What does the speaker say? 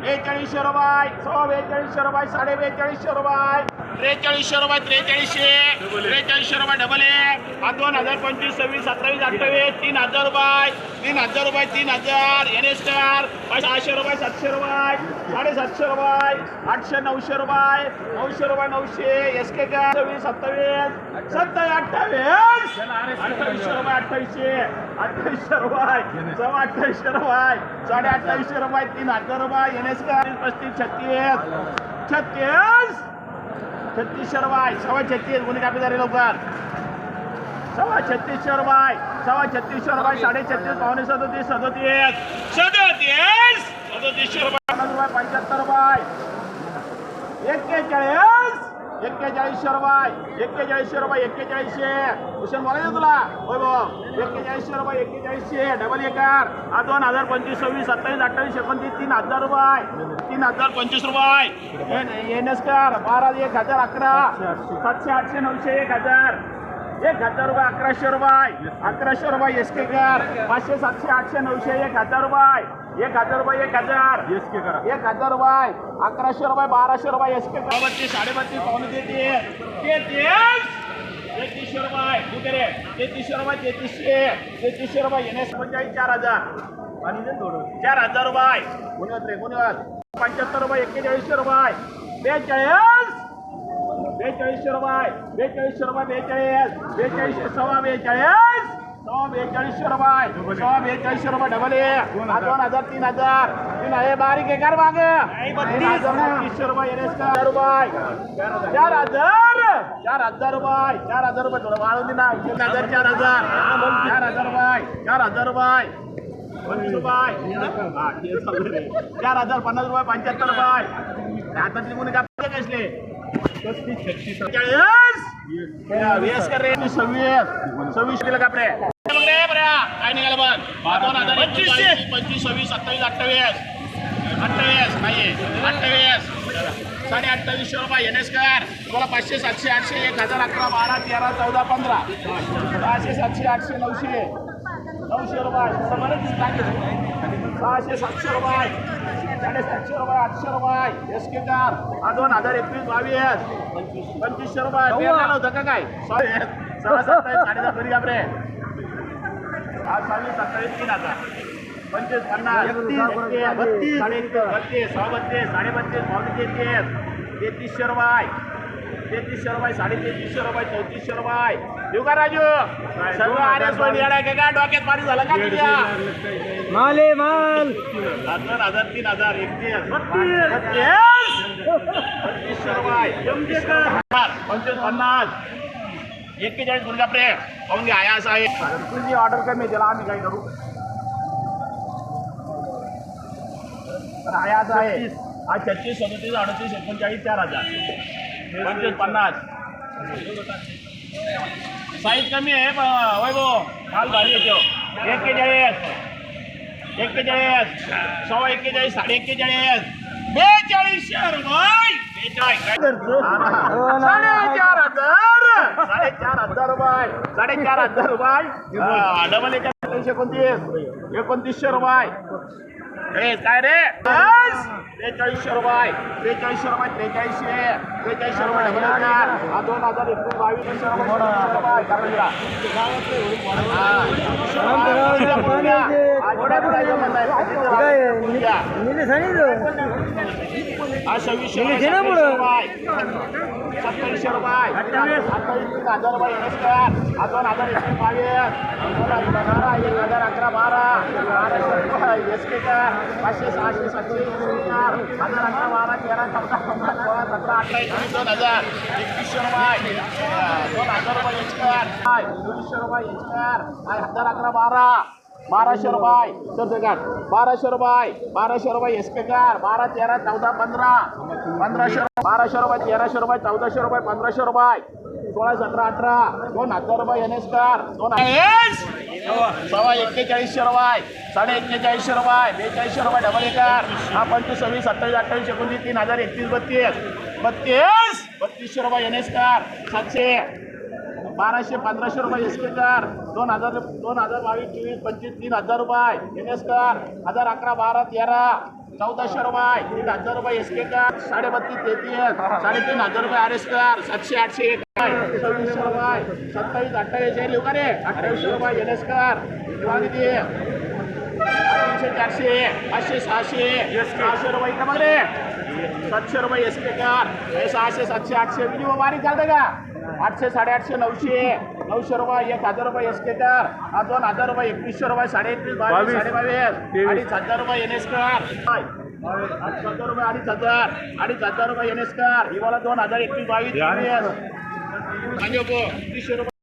बेचाळीसशे रुपये सव्वा बेचाळीसशे रुपये साडे बेचाळीसशे रुपये. त्रेचाळीसशे रुपये त्रेचाळीसशे त्रेचाळीसशे रुपये डबल एक हा दोन हजार पंचवीस सव्वीस सत्तावीस अठ्ठावीस तीन हजार रुपये तीन हजार रुपये तीन हजार एन एस कार सहाशे रुपये सातशे रुपये साडेसातशे रुपये आठशे नऊशे रुपये नऊशे रुपये नऊशे एस के कार सव्वीस सत्तावीस सत्तावीस अठ्ठावीस अठ्ठावीसशे रुपये अठ्ठावीसशे अठ्ठावीसशे रुपये सव्वा अठ्ठावीसशे रुपये साडे अठ्ठावीसशे रुपये तीन हजार रुपये एन एस कार पस्तीस छत्तीस छत्तीस छत्तीसशे रुपये सव्वा छत्तीस गुन्हे कापी झाले लवकर. सव्वा छत्तीसशे रुपये सव्वा छत्तीसशे रुपये साडे छत्तीस पावणे सदोतीस सदोतीस. सदोतीस. पन्नास रुपये पंच्याहत्तर रुपये एक्केचाळीस एक्केचाळीसशे रुपये एक्केचाळीसशे रुपये एक्केचाळीसशे भूषण बोलायचं तुला? होय भाऊ. एक्केचाळीसशे रुपये एक्केचाळीसशे डबल एकर. हा दोन हजार पंचवीस सव्वीस सत्तावीस अठ्ठावीस एकोणतीस तीन हजार रुपये. तीन हजार पंचवीस रुपये. एन एस कार बारा एक हजार अकरा. सातशे आठशे नऊशे एक हजार. एक हजार रुपये अकराशे रुपये. अकराशे रुपये एस के कार. पाचशे सातशे आठशे नऊशे एक हजार रुपये. एक हजार रुपये एक हजार. एस के करा. एक हजार रुपये. अकराशे रुपये बाराशे रुपये एस के बत्तीस साडेबत्तीस पावणे तेहतीस. तेहतीसशे रुपये. आहे रे? तेहतीसशे रुपये तेहतीसशे. तेहतीसशे रुपये. एस पंचाळीस चार हजार. आणि चार हजार रुपये. गुणवत रे? गुणवत पंच्याहत्तर रुपये एक्केचाळीसशे रुपये. बेचाळीस? बेचाळीसशे रुपये बेचाळीसशे रुपये बेचाळीस सव्वा बेचाळीस सव्वा बेचाळीसशे रुपये सव्वा बेचाळीसशे रुपये डबल एक दोन हजार तीन हजार. तीन बारीक माग. रुपये का रुपये. चार हजार चार हजार रुपये. चार हजार रुपये थोडं तीन हजार चार हजार. चार हजार रुपये चार हजार रुपये. पंचवीस रुपये. चार हजार पन्नास रुपये पंच्याहत्तर रुपये. हातातली कोणी कापले कसले वीस कर रे सव्वीस सव्वीस किलो कापडे मग काय निघालं बघ दोन हजार पंचवीस सव्वीस सत्तावीस अठ्ठावीस अठ्ठावीस नाही अठ्ठावीस साडे अठ्ठावीसशे रुपये एन एस कार तुम्हाला पाचशे सातशे आठशे एक हजार अकरा बारा तेरा चौदा पंधरा सहाशे सातशे आठशे नऊशे नऊशे रुपये थोडं सहाशे सातशे रुपये. साडेसातशे रुपये आठशे रुपये. एस के कार हा दोन हजार एकवीस बावीस पंचवीसशे रुपये. पेरलेलं होतं का काय? सॉरी सहा सत्तावीस साडेसात घरी आपले. आज सहावीस सत्तावीस तीन हजार. पंचवीस पन्नास. एकतीस, बत्तीस साडे बत्तीस सहा बत्तीस साडे बत्तीस पावणे तेहतीस तेहतीसशे रुपये. तेहतीसशे रुपये साडे तेहतीसशे रुपये चौतीसशे रुपये. देऊ का राजू? सर्व आर एस वाय आहे का डोक्यात पाणी झालं का तुझ्या? माले माल. हजार हजार तीन हजार एकतीस. बत्तीस. बत्तीसशे रुपये. पंचवीस पन्नास एक्केचाळीस गुण कापडे पाहून घ्या आया असं आहे. तुझी ऑर्डर कमी त्याला आम्ही काय करू. आया असं आहे. हा छत्तीस सदतीस अडतीस एकोणचाळीस चार हजार. पंचवीस पन्नास साईज कमी आहे वैभव काल भारी येतो एक्केचाळीस. एक्केचाळीस. सव्वा एक्केचाळीस साडे एक्केचाळीस. बेचाळीसशे रुपये बेचाळीस. साडेचार हजार. साडेचार हजार रुपये साडेचार हजार रुपये डबल एकोणतीस. एकोणतीसशे रुपये ए काय रे बस! बेचाळीसशे रुपये बेचाळीसशे रुपये त्रेचाळीसशे त्रेचाळीसशे रुपये डबल हजार हा दोन हजार एकवीस बावीसशे रुपये चोवीसशे रुपये सांगितलं सव्वीसशे रुपये घे ना पुढं. सत्तावीसशे रुपये अठ्ठावीस हजार रुपये दोन हजार एकशे बावीस बारा एक हजार अकरा बारा बाराशे एस के पाचशे सहाशे सातशे हजार अकरा बारा तेरा चौदा पंधरा सोळा सतरा अठरा दोन हजार एकवीसशे रुपये दोन हजार रुपये रुपये हजार अकरा बारा बाराशे रुपये. सरकार बाराशे रुपये. बाराशे रुपये एस कार. बारा तेरा चौदा पंधरा. पंधराशे रुपये. बाराशे रुपये तेराशे रुपये चौदाशे रुपये पंधराशे रुपये. सोळा सतरा अठरा. दोन हजार रुपये एन एस कार. दोन सव्वा एक्केचाळीसशे रुपये. साडे एक्केचाळीसशे रुपये. बेचाळीसशे रुपये डबल एकार हा पंचवीस सव्वीस सत्तावीस अठ्ठावीस एकोणतीस तीन हजार एकतीस बत्तीस. बत्तीस? बत्तीसशे रुपये एन एस कार सातशे. बाराशे पंधराशे रुपये एस कर दोन हजार दोन हजार बावीस चोवीस पंचवीस तीन हजार रुपये एन एस कर हजार अकरा बारा तेरा चौदाशे रुपये तीन हजार रुपये एस के कर साडेबत्तीस तेहतीस साडेतीन हजार रुपये आर एस कर सातशे आठशे एक सव्वीसशे रुपये सत्तावीस अठ्ठावीस हे लिहू का रे अठ्ठावीसशे रुपये एन एस कर किती तीनशे चारशे पाचशे सहाशे सहाशे रुपये इकडे बघ रे. सातशे रुपये एस के कार. हे सहाशे सातशे आठशे. मिनिमम बारीक चालतं का? आठशे साडेआठशे नऊशे. नऊशे रुपये एक हजार रुपये एस के कार. हा दोन हजार रुपये एकवीसशे रुपये साडे एकवीस बावीस. साडे बावीस. अडीच हजार रुपये एन एस कार अडीच हजार रुपये अडीच हजार. अडीच हजार रुपये एन एस कार. ही दोन हजार एकवीस बावीस. आणि तीसशे रुपये